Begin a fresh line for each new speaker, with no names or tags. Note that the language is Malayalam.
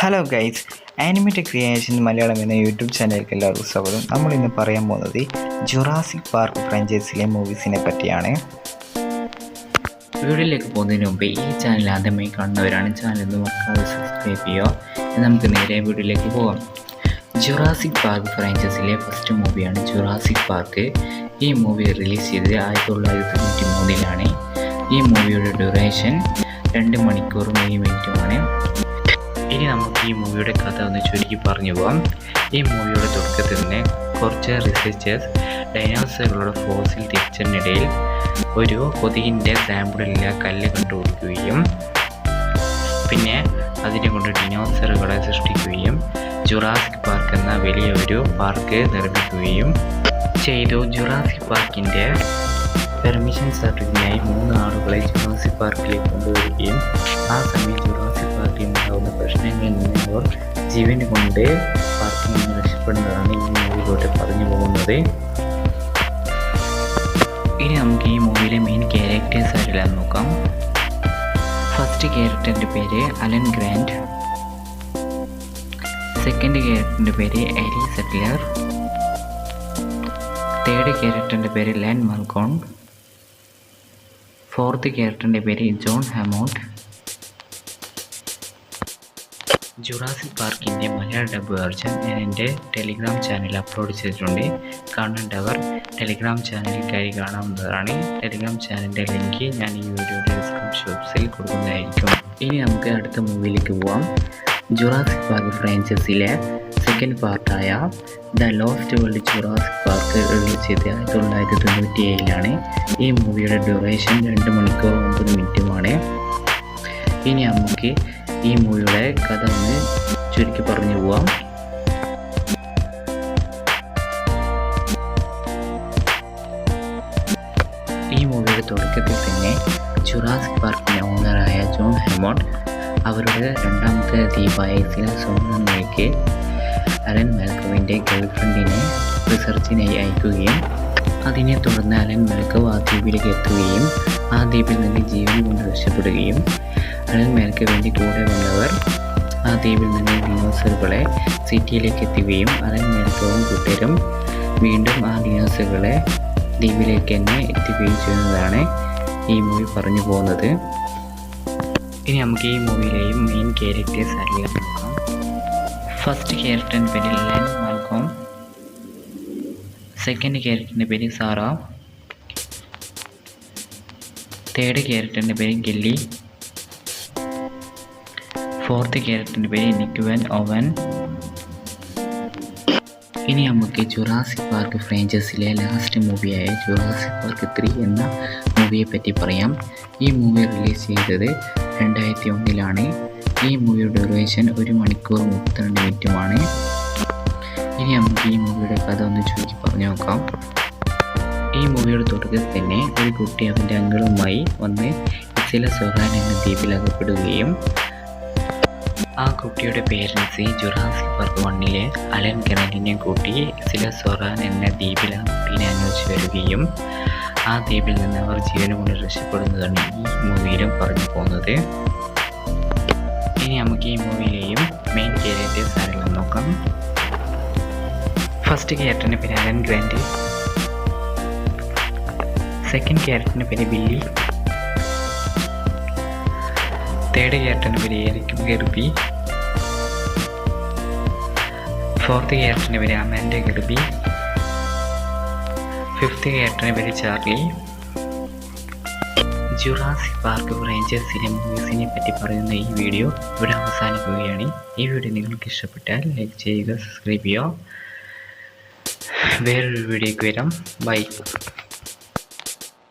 Hello guys animate creation Malayalam എന്ന യൂട്യൂബ് ചാനലിലേക്ക് എല്ലാവർക്കും സ്വാഗതം. നമ്മൾ ഇന്ന് പറയാൻ പോകുന്നത് ജുറാസിക് പാർക്ക് ഫ്രാഞ്ചൈസിലെ മൂവീസിനെ പറ്റിയാണ്.
വീഡിയോയിലേക്ക് പോകുന്നതിന് മുമ്പ് ഈ ചാനൽ ആദ്യമായി കാണുന്നവരാണ് ചാനൽ ഒന്ന് മറക്കാതെ സബ്സ്ക്രൈബ് ചെയ്യുക. നമുക്ക് നേരെ വീഡിയോയിലേക്ക് പോകാം. ജുറാസിക് പാർക്ക് ഫ്രാഞ്ചൈസിലെ ഫസ്റ്റ് മൂവിയാണ് ജുറാസിക് പാർക്ക് ഈ മൂവി റിലീസ് ചെയ്തത് ആയിരത്തി തൊള്ളായിരത്തി തൊണ്ണൂറ്റി മൂന്നിലാണ്. ഈ മൂവിയുടെ ഡ്യൂറേഷൻ രണ്ട് മണിക്കൂറും ഏഴ് മിനിറ്റുമാണ്. ഇനി നമുക്ക് ഈ മൂവിയുടെ കഥ ഒന്ന് ചുരുക്കി പറഞ്ഞു പോകാം ഈ മൂവിയുടെ തുടക്കത്തിൽ തന്നെ കുറച്ച് റിസർച്ചേഴ്സ് ഡൈനോസറുകളുടെ ഫോസിൽ തിരിച്ചതിനിടയിൽ ഒരു കൊതുകിന്റെ സാമ്പിളിലെ കല്ല് കണ്ടുപിടിക്കുകയും പിന്നെ അതിനെ കൊണ്ട് ഡിനോസറുകളെ സൃഷ്ടിക്കുകയും ജുറാസിക് പാർക്ക് എന്ന വലിയ ഒരു പാർക്ക് നിർമ്മിക്കുകയും ചെയ്തു. ജുറാസിക് പാർക്കിന്റെ പെർമിഷൻ സർട്ടിഫിക്കറ്റിനായി മൂന്ന് ആളുകളെ ജുറാസിക് പാർക്കിലേക്ക് കൊണ്ടുവരികയും ആ സമയം ജുറാസിക് പാർക്കിൽ ഉണ്ടാകുന്ന പ്രശ്നങ്ങളിൽ നിന്ന് അവർ ജീവൻ കൊണ്ട് പാർക്കിൽ നിന്ന് രക്ഷപ്പെടുന്നതാണ് ഈ മൂവിയിലൂടെ പറഞ്ഞു പോകുന്നത്. ഇനി നമുക്ക് ഈ മൂവിയിലെ മെയിൻ ക്യാരക്ടേഴ്സ് ആരെല്ലാം നോക്കാം. ഫസ്റ്റ് ക്യാരക്ടറിന്റെ പേര് അലൻ ഗ്രാൻഡ്. സെക്കൻഡ് ക്യാരക്ടറിന്റെ പേര് എലി സെറ്റ്ലർ. തേർഡ് ക്യാരക്ടറിന്റെ പേര് ലാൻഡ് മൽക്കോൺ ഫോർത്ത് ക്യാരക്ടറിന്റെ പേര് ജോൺ ഹാമോണ്ട് ജുറാസിക് പാർക്കിന്റെ മലയാള ഡബ് വേർഷൻ ഞാൻ എന്റെ ടെലിഗ്രാം ചാനലിൽ അപ്ലോഡ് ചെയ്തിട്ടുണ്ട്. കാണേണ്ടവർ ടെലിഗ്രാം ചാനലിൽ കയറി കാണാവുന്നതാണ്. ടെലിഗ്രാം ചാനലിന്റെ ലിങ്ക് ഞാൻ ഈ വീഡിയോയുടെ ഡിസ്ക്രിപ്ഷൻ ബോക്സിൽ കൊടുക്കുന്നതായിരിക്കും. ഇനി നമുക്ക് അടുത്ത മൂവിയിലേക്ക് പോവാം. ജുറാസിക് പാർക്ക് ഫ്രാഞ്ചൈസിയിലെ second പാർട്ടായ the lost world Jurassic Park release ചെയ്ത് ആയിരത്തി തൊള്ളായിരത്തി തൊണ്ണൂറ്റി ഏഴിലാണ് ഈ മൂവിയുടെ ഡ്യൂറേഷൻ രണ്ട് മണിക്കൂർ ഒമ്പത് മിനിറ്റുമാണ് ഇനി നമുക്ക് ഈ മൂവിയുടെ കഥ ഒന്ന് ചുരുക്കി പറഞ്ഞു പോവാം. ഈ മൂവിയുടെ തുടക്കത്തിൽ തന്നെ ജുറാസിക് പാർക്കിന്റെ ഓണറായ ജോൺ ഹെമോണ്ട് അവരുടെ രണ്ടാമത്തെ ദ്വീപായ സില സോണിലേക്ക് അലൻ മെൽക്കോവിന്റെ ഗേൾഫ്രണ്ടിനെ റിസർച്ചിനായി അയക്കുകയും അതിനെ തുടർന്ന് അലൻ മെൽക്കവ് ആ ദ്വീപിലേക്ക് എത്തുകയും ആ ദ്വീപിൽ നിന്ന് ജീവൻ കൊണ്ട് രക്ഷപ്പെടുകയും അലൻ മെൽക്കവിന്റെ കൂടെ വന്നവർ ആ ദ്വീപിൽ നിന്ന് ഡിനോസറുകളെ സിറ്റിയിലേക്ക് എത്തുകയും അലൻ മെൽക്കവും കൂട്ടരും വീണ്ടും ആ ഡിനോസറുകളെ ദ്വീപിലേക്ക് തന്നെ എത്തുകയും ചെയ്യുന്നതാണ് ഈ മൂവി പറഞ്ഞു പോകുന്നത്. ഇനി നമുക്ക് ഈ മൂവിയിലെയും മെയിൻ ക്യാരക്ടേഴ്സ് അറിയാൻ നോക്കാം. ഫസ്റ്റ് ക്യാരക്ടറിന്റെ പേര് ലെൻ മാൽക്കോം. സെക്കൻഡ് ക്യാരക്ടറിന്റെ പേര് സാറ. തേർഡ് ക്യാരക്ടറിന്റെ പേര് ഗെല്ലി. ഫോർത്ത് ക്യാരക്ടറിന്റെ പേര് നിക്കുവൻ ഓവൻ. ഇനി നമുക്ക് ജുറാസിക് പാർക്ക് ഫ്രാഞ്ചൈസിലെ ലാസ്റ്റ് മൂവിയായ ജുറാസിക് പാർക്ക് ത്രീ എന്ന മൂവിയെ പറ്റി പറയാം. ഈ മൂവി റിലീസ് ചെയ്തത് രണ്ടായിരത്തി ഒന്നിലാണ് ഈ മൂവിയുടെ ഡ്യൂറേഷൻ ഒരു മണിക്കൂർ മുപ്പത്തിരണ്ട് മിനിറ്റുമാണ് ഇനി നമുക്ക് ഈ മൂവിയുടെ കഥ ഒന്ന് ചുരുക്കി പറഞ്ഞു നോക്കാം. ഈ മൂവിയുടെ തുടക്കത്തിൽ തന്നെ ഒരു കുട്ടി അവന്റെ അങ്കിളുമായി വന്ന് ചില സൊഹാൻ എന്ന ദ്വീപിൽ അകപ്പെടുകയും ആ കുട്ടിയുടെ പേരൻസ് ജുറാസി പാർക്ക് വണ്ണിലെ അലൻ കെനലിനെ കൂട്ടി ഇസില സൊറാൻ എന്ന ദ്വീപിൽ അന്വേഷിച്ച് വരികയും ആ ദ്വീപിൽ നിന്ന് അവർ ജീവനം കൊണ്ട് രക്ഷപ്പെടുന്നതാണ് ഈ മൂവിയിലും പറഞ്ഞു പോകുന്നത്. ഇനി നമുക്ക് ഈ മൂവിയിലെയും മെയിൻ ക്യാരക്ടേഴ്സ് ആരെല്ലാം നോക്കാം. ഫസ്റ്റ് ക്യാരക്ടറിന്റെ പേര് അലൻ ഗ്രാൻഡ്. സെക്കൻഡ് ക്യാരക്ടറിന്റെ പേര് ബില്ലി. തേർഡ് ക്യാരക്ടറിന്റെ പേര് എറിക് ഗർബി. ഫോർത്ത് ക്യാരക്ടറിന്റെ പേര് അമാൻഡ ഗർബി. ഫിഫ്ത്ത് ക്യാരക്ടറിന്റെ പേര് ചാർലി ജുറാസിക് പാർക്ക് ഫ്രാഞ്ചൈസിലെ മൂവീസിനെ പറ്റി പറയുന്ന ഈ വീഡിയോ ഇവിടെ അവസാനിക്കുകയാണ്. ഈ വീഡിയോ നിങ്ങൾക്ക് ഇഷ്ടപ്പെട്ടാൽ ലൈക്ക് ചെയ്യുക സബ്സ്ക്രൈബ് ചെയ്യുക. വേറൊരു വീഡിയോയ്ക്ക് വരാം. ബൈ.